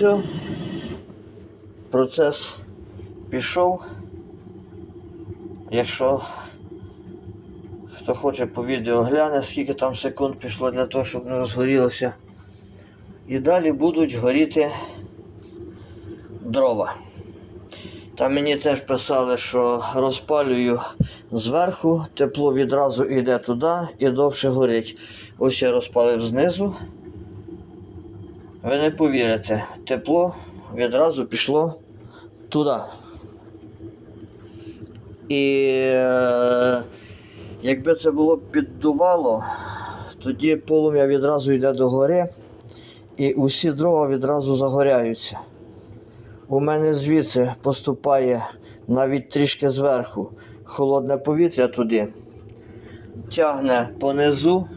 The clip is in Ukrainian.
все. Процес пішов. Якщо хто хоче по відео гляне, скільки там секунд пішло для того, щоб не розгорілося. І далі будуть горіти дрова. Там мені теж писали, що розпалюю зверху, тепло відразу йде туди і довше горить. Ось я розпалив знизу. Ви не повірите, тепло відразу пішло туди. І е, якби це було піддувало, тоді полум'я відразу йде до гори і усі дрова відразу загоряються. У мене звідси поступає навіть трішки зверху холодне повітря туди, тягне понизу